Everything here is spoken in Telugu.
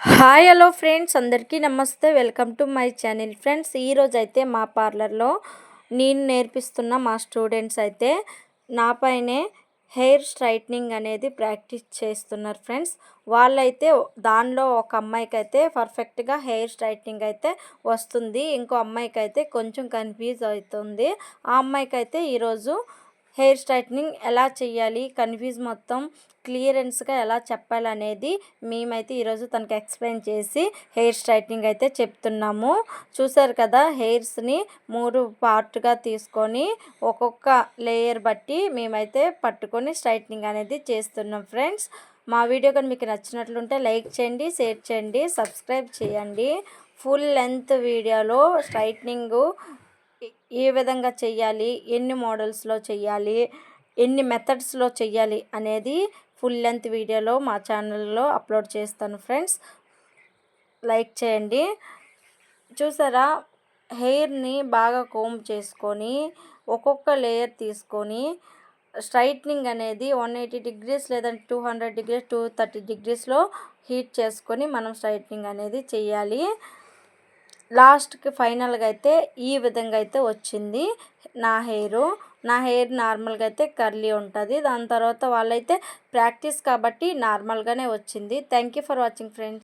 Hi hello friends. అందరికీ నమస్తే. Welcome to my channel. Friends ఈరోజు అయితే మా పార్లర్లో నేను నేర్పిస్తున్న మా స్టూడెంట్స్ అయితే నాపైనే హెయిర్ స్ట్రైట్నింగ్ అనేది ప్రాక్టీస్ చేస్తున్నారు ఫ్రెండ్స్. వాళ్ళైతే దానిలో ఒక అమ్మాయికి అయితే పర్ఫెక్ట్గా హెయిర్ స్ట్రైట్నింగ్ అయితే వస్తుంది. ఇంకో అమ్మాయికి అయితే కొంచెం కన్ఫ్యూజ్ అవుతుంది. ఆ అమ్మాయికి అయితే ఈరోజు హెయిర్ స్ట్రైట్నింగ్ ఎలా చేయాలి కన్ఫ్యూజ్ మొత్తం క్లియరెన్స్గా ఎలా చెప్పాలనేది మేమైతే ఈరోజు తనకి ఎక్స్ప్లెయిన్ చేసి హెయిర్ స్ట్రైట్నింగ్ అయితే చెప్తున్నాము. చూసారు కదా హెయిర్స్ని మూడు పార్ట్గా తీసుకొని ఒక్కొక్క లేయర్ బట్టి మేమైతే పట్టుకొని స్ట్రైట్నింగ్ అనేది చేస్తున్నాం ఫ్రెండ్స్. మా వీడియో కానీ మీకు నచ్చినట్లుంటే లైక్ చేయండి షేర్ చేయండి సబ్స్క్రైబ్ చేయండి. ఫుల్ లెంత్ వీడియోలో స్ట్రైట్నింగు ఏ విధంగా చేయాలి ఎన్ని మోడల్స్లో చేయాలి ఎన్ని మెథడ్స్లో చేయాలి అనేది ఫుల్ లెంత్ వీడియోలో మా ఛానల్లో అప్లోడ్ చేస్తాను ఫ్రెండ్స్ లైక్ చేయండి. చూసారా? హెయిర్ని బాగా కోమ్ చేసుకొని ఒక్కొక్క లేయర్ తీసుకొని స్ట్రైట్నింగ్ అనేది వన్ ఎయిటీ డిగ్రీస్ లేదంటే two hundred degrees two thirty డిగ్రీస్లో heat చేసుకొని మనం స్ట్రైట్నింగ్ అనేది చేయాలి లాస్ట్కి ఫైనల్గా అయితే ఈ విధంగా అయితే వచ్చింది నా హెయిర్. నా హెయిర్ నార్మల్గా అయితే కర్లీ ఉంటుంది. దాని తర్వాత వాళ్ళైతే ప్రాక్టీస్ కాబట్టి నార్మల్గానే వచ్చింది. Thank you for watching friends.